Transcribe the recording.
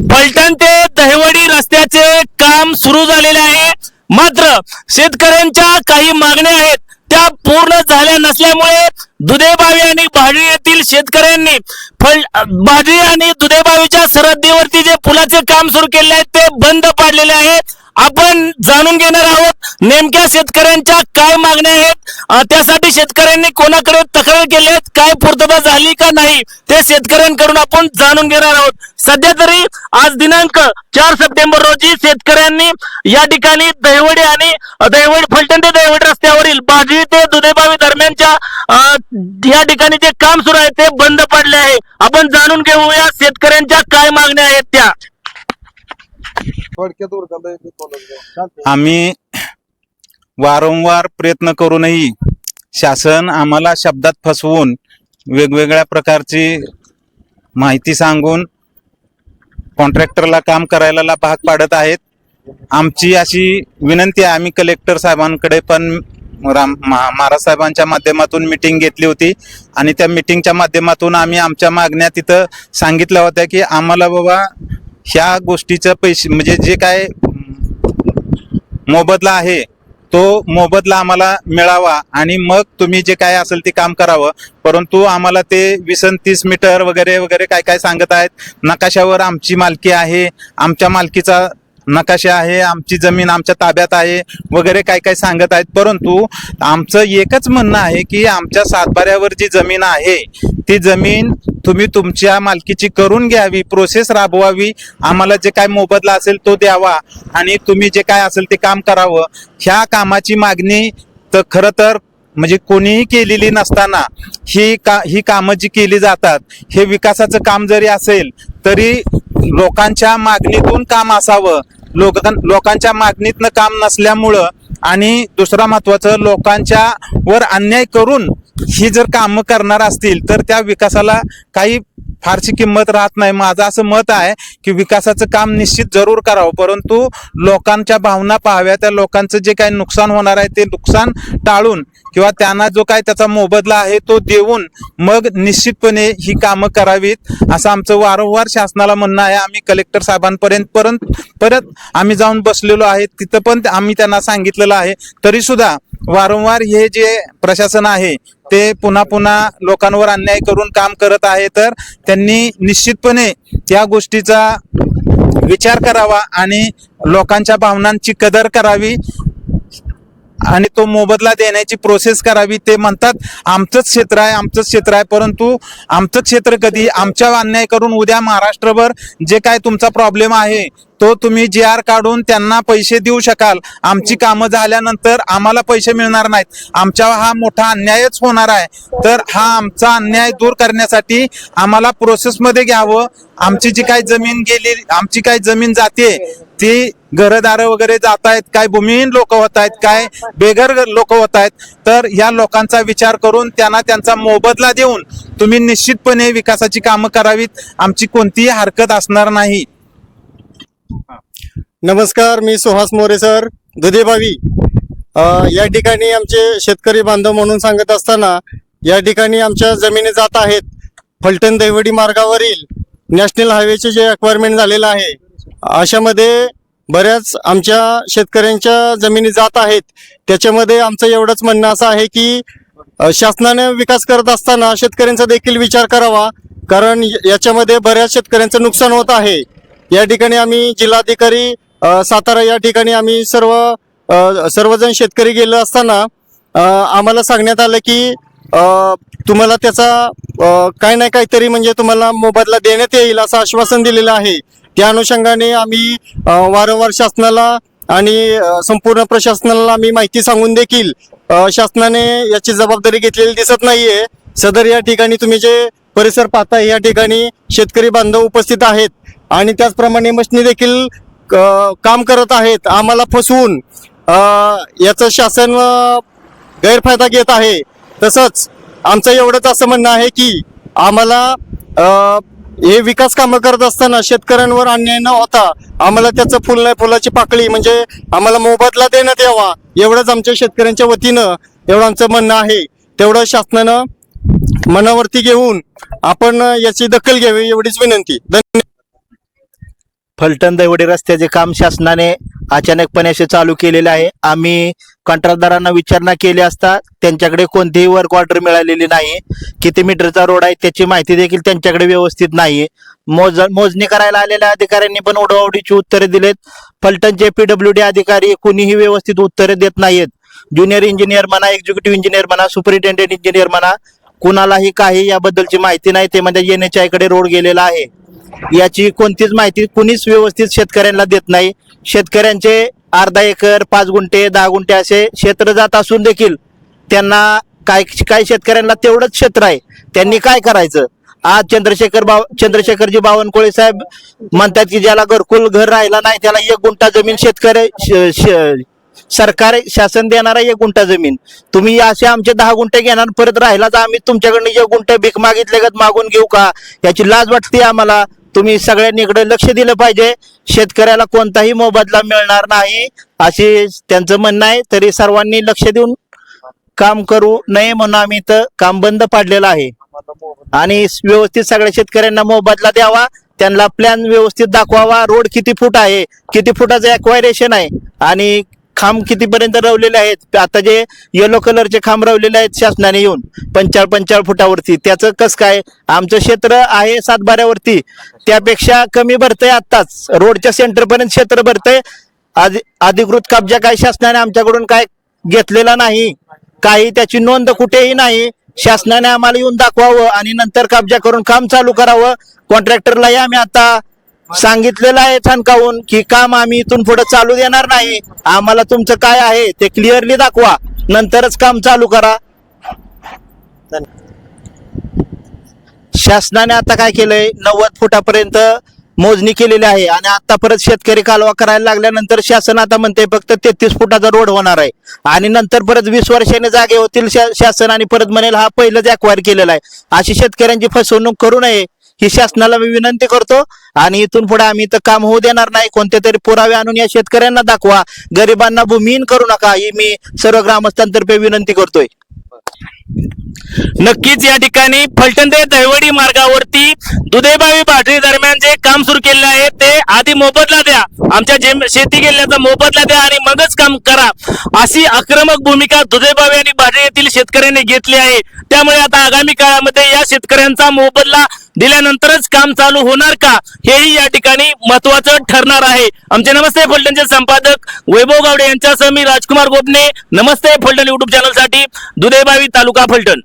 फलटण ते दहिवडी रस्त्याचे काम सुरू झालेले आहे. मात्र शेतकऱ्यांच्या काही मागण्या आहेत. त्या पूर्ण झाल्या नसल्यामुळे दुधेबावी आणि भाडवी येथील शेतकऱ्यांनी फल भाडवी आणि दुधेबावीच्या सरहद्दीवरती जे पुलाचे काम सुरू केले आहे ते बंद पाडलेले आहे आपण जाणून घेणार आहोत नेमक्या शेतकऱ्यांच्या काय मागण्या आहेत. त्यासाठी शेतकऱ्यांनी कोणाकडे तक्रार केली आहेत काय पूर्तता झाली का नाही ते शेतकऱ्यांकडून आपण जाणून घेणार आहोत. सध्या तरी आज दिनांक चार सप्टेंबर रोजी शेतकऱ्यांनी या ठिकाणी दहिवडी आणि दहिवडी फलटण ते दहिवडी रस्त्यावरील बाजरी ते दुधेबावी दरम्यानच्या या ठिकाणी जे काम सुरू आहे ते बंद पडले आहे. आपण जाणून घेऊया शेतकऱ्यांच्या काय मागण्या आहेत त्या. थोडक्यात आम्ही वारंवार प्रयत्न करूनही शासन आम्हाला शब्दात फसवून वेगवेगळ्या प्रकारची माहिती सांगून कॉन्ट्रॅक्टरला काम करायला ला भाग पाडत आहेत. आमची अशी विनंती आहे आम्ही कलेक्टर साहेबांकडे पण राम महा- महाराज साहेबांच्या माध्यमातून मिटिंग घेतली होती आणि त्या मिटिंगच्या माध्यमातून आम्ही आमच्या मागण्या तिथं सांगितल्या होत्या की आम्हाला बाबा ह्या गोष्टीचं पैसे म्हणजे जे काय मोबदला आहे तो मोबदला आम्हाला मिळावा आणि मग तुम्ही जे काय असेल ते काम करावं. परंतु आम्हाला ते वीस तीस मीटर वगैरे वगैरे काय काय सांगत आहेत नकाशावर आमची मालकी आहे आमच्या मालकीचा नकाशे आहे आमची जमीन आमच्या ताब्यात आहे वगैरे काय काय सांगत आहेत. परंतु आमचं एकच म्हणणं आहे की आमच्या सातबाऱ्यावर जी जमीन आहे ती जमीन तुम्ही तुमच्या मालकीची करून घ्यावी प्रोसेस राबवावी आम्हाला जे काय मोबदला असेल तो द्यावा आणि तुम्ही जे काय असेल ते काम करावं. ह्या कामाची मागणी तर खरं तर म्हणजे कोणीही केलेली नसताना ही का ही कामं जी केली जातात हे विकासाचं काम जरी असेल तरी लोकांच्या मागणीतून काम असावं. लोक लोकांच्या मागणीतनं काम नसल्यामुळं आणि दुसरा महत्वाचं लोकांच्या वर अन्याय करून ही जर कामं करणार असतील तर त्या विकासाला काही फारशी किंमत राहत नाही. माझं असं मत आहे की विकासाचं काम निश्चित जरूर करावं परंतु लोकांच्या भावना पाहाव्या त्या लोकांचं जे काही नुकसान होणार आहे ते नुकसान टाळून किंवा त्यांना जो काय त्याचा मोबदला आहे तो देऊन मग निश्चितपणे ही कामं करावीत असं आमचं वारंवार शासनाला म्हणणं आहे. आम्ही कलेक्टर साहेबांपर्यंत परत परत आम्ही जाऊन बसलेलो आहे. तिथं पण आम्ही त्यांना सांगितलेलं आहे. तरी सुद्धा वारंवार हे जे प्रशासन आहे ते पुन्हा पुन्हा लोकांवर अन्याय करून काम करत आहे. तर त्यांनी निश्चितपणे त्या गोष्टीचा विचार करावा आणि लोकांच्या भावनांची कदर करावी. आणि तो मोबदला देण्याची प्रोसेस करावी ते म्हणतात आमचंच क्षेत्र आहे आमचंच क्षेत्र आहे परंतु आमचं क्षेत्र कधी आमच्या अन्याय करून उद्या महाराष्ट्रभर जे काय तुमचा प्रॉब्लेम आहे तो तुम्ही जी आर काढून त्यांना पैसे देऊ शकाल. आमची कामं झाल्यानंतर आम्हाला पैसे मिळणार नाहीत. आमच्या हा मोठा अन्यायच होणार आहे. तर हा आमचा अन्याय दूर करण्यासाठी आम्हाला प्रोसेसमध्ये घ्यावं. आमची जी काही जमीन गेली आमची काही जमीन जाते ती घरदार वगैरे जात आहेत काय भूमिहीन लोक होत आहेत काय बेघर लोक होत आहेत तर या लोकांचा विचार करून त्यांना त्यांचा मोबदला देऊन तुम्ही निश्चितपणे विकासाची कामं करावीत. आमची कोणतीही हरकत असणार नाही. नमस्कार मी सुहास मोरे सर. दुधेभावी या ठिकाणी आमचे शेतकरी बांधव म्हणून सांगत असताना या ठिकाणी आमच्या जमिनी जात आहेत. फलटण दैवडी मार्गावरील नॅशनल हायवेचे जे अक्वायरमेंट झालेलं आहे अशामध्ये बऱ्याच आमच्या शेतकऱ्यांच्या जमिनी जात आहेत. त्याच्यामध्ये आमचं एवढंच म्हणणं असं आहे की शासनाने विकास करत असताना शेतकऱ्यांचा देखील विचार करावा कारण य- याच्यामध्ये बऱ्याच शेतकऱ्यांचं नुकसान होत आहे. या ठिकाणी आम्ही जिल्हाधिकारी सातारा या ठिकाणी आम्ही सर्व सर्वजण शेतकरी गेलो असताना आम्हाला सांगण्यात आलं की तुम्हाला त्याचा काय नाही ना काहीतरी म्हणजे तुम्हाला मोबदला देण्यात येईल असं आश्वासन दिलेलं आहे. त्या अनुषंगाने आम्ही वारंवार शासनाला आणि संपूर्ण प्रशासनाला आम्ही माहिती सांगून देखील शासनाने याची जबाबदारी घेतलेली दिसत नाहीये. सदर या ठिकाणी तुम्ही जे परिसर पाहताय या ठिकाणी शेतकरी बांधव उपस्थित आहेत. आणि त्याचप्रमाणे मशनी देखील काम करत आहेत आम्हाला फसवून याचं शासन गैरफायदा घेत आहे. तसंच आमचं एवढंच असं म्हणणं आहे की आम्हाला हे विकास कामं करत असताना शेतकऱ्यांवर अन्याय न होता आम्हाला त्याचं फुल नाही फुलाची पाकळी म्हणजे आम्हाला मोबदला देण्यात यावा एवढंच आमच्या शेतकऱ्यांच्या वतीनं एवढं आमचं म्हणणं आहे. तेवढं शासनानं मनावरती घेऊन आपण याची दखल घ्यावी एवढीच विनंती. धन्यवाद. फलटण दैवडी रस्त्याचे काम शासनाने अचानकपणे असे चालू केलेले आहे. आम्ही कंत्राटदारांना विचारणा केली असता त्यांच्याकडे कोणतीही वर्क ऑर्डर मिळालेली नाही. किती मीटरचा रोड आहे त्याची माहिती देखील त्यांच्याकडे व्यवस्थित नाही मोज मोजणी करायला आलेल्या अधिकाऱ्यांनी पण ओढाओढीची उत्तरे दिलेत. फलटणचे पीडब्ल्यू डी अधिकारी कुणीही व्यवस्थित उत्तरे देत नाहीत ज्युनियर इंजिनियर म्हणा एक्झिक्युटिव्ह इंजिनियर म्हणा सुपरिटेंडेंट इंजिनियर म्हणा कुणालाही काही याबद्दलची माहिती नाही. ते म्हणजे एन एच आयकडे रोड गेलेला आहे. याची कोणतीच माहिती कुणीच व्यवस्थित शेतकऱ्यांना देत नाही. शेतकऱ्यांचे अर्धा एकर पाच गुंठे दहा गुंठे असे क्षेत्र जात असून देखील त्यांना काय काही शेतकऱ्यांना तेवढंच क्षेत्र आहे. त्यांनी काय करायचं? आज चंद्रशेखर बाव चंद्रशेखरजी बावनकुळे साहेब म्हणतात की ज्याला घरकुल घर राहिला नाही त्याला एक गुंठा जमीन शेतकरी सरकार शासन देणारा एक गुंठा जमीन. तुम्ही असे आमचे दहा गुंठे घेणार परत राहिला तर आम्ही तुमच्याकडनं एक गुंठे भीक मागितले का मागून घेऊ का? याची लाज वाटते आम्हाला. तुम्ही सगळ्यांनी इकडे लक्ष दिलं पाहिजे. शेतकऱ्याला कोणताही मोबदला मिळणार नाही असे त्यांचं म्हणणं आहे. तरी सर्वांनी लक्ष देऊन काम करू नये म्हणून आम्ही इथं काम बंद पाडलेलं आहे. आणि व्यवस्थित सगळ्या शेतकऱ्यांना मोबदला द्यावा. त्यांना प्लॅन व्यवस्थित दाखवावा. रोड किती फूट आहे किती फुटाचं एक्वायरेशन आहे. आणि खांब कितीपर्यंत रवलेले आहेत? आता जे येलो कलरचे खांब रवलेले आहेत शासनाने येऊन पंचाळ पंचाळ फुटावरती. त्याचं कस काय? आमचं क्षेत्र आहे सातबाऱ्यावरती. त्यापेक्षा कमी भरतंय आत्ताच. रोडच्या सेंटरपर्यंत क्षेत्र भरतंय. अधिकृत कब्जा काय शासनाने आमच्याकडून काय घेतलेला नाही. काही त्याची नोंद कुठेही नाही. शासनाने आम्हाला येऊन दाखवावं आणि नंतर कब्जा करून काम चालू करावं. कॉन्ट्रॅक्टरलाही आम्ही आता सांगितलेलं आहे ठणकावून की काम आम्ही इथून पुढे चालू देणार नाही. आम्हाला तुमचं काय आहे ते क्लिअरली दाखवा. नंतरच काम चालू करा. शासनाने आता काय केलंय? नव्वद फुटापर्यंत मोजणी केलेली आहे आणि आता परत शेतकरी कालवा करायला लागल्यानंतर शासन आता म्हणते फक्त तेहतीस फुटाचा रोड होणार आहे. आणि नंतर परत वीस वर्षाने जागे होतील शासन आणि परत म्हणेल हा पहिलंच अक्वायर केलेला आहे. अशी शेतकऱ्यांची फसवणूक करू नये. ही शासनाला मी विनंती करतो. आणि इथून पुढे आम्ही इथं काम होऊ देणार नाही. कोणते तरी पुरावे आणून या शेतकऱ्यांना दाखवा. गरिबांना भूमिहीन करू नका. ही मी सर्व ग्रामस्थांतर्फे विनंती करतोय. नक्कीच या ठिकाणी फलटण ते दहिवडी मार्गावरती दुधेबावी पाठरी दरम्यान जे काम सुरू केलेलं आहे ते आधी मोबदला द्या. आमच्या जे शेती केल्याचा मोबदला द्या आणि मगच काम करा. अशी आक्रमक भूमिका दुधेबावी आणि बाटरी येथील शेतकऱ्यांनी घेतली आहे. त्यामुळे आता आगामी काळामध्ये या शेतकऱ्यांचा मोबदला दिल्यानंतरच काम चालू होणार का? हेही या ठिकाणी महत्वाचं ठरणार आहे. आमचे नमस्ते फलटणचे संपादक वैभव गावडे यांच्यासह मी राजकुमार गोपने. नमस्ते फलटण युट्यूब चॅनलसाठी दुधेबावी तालुका फलटण.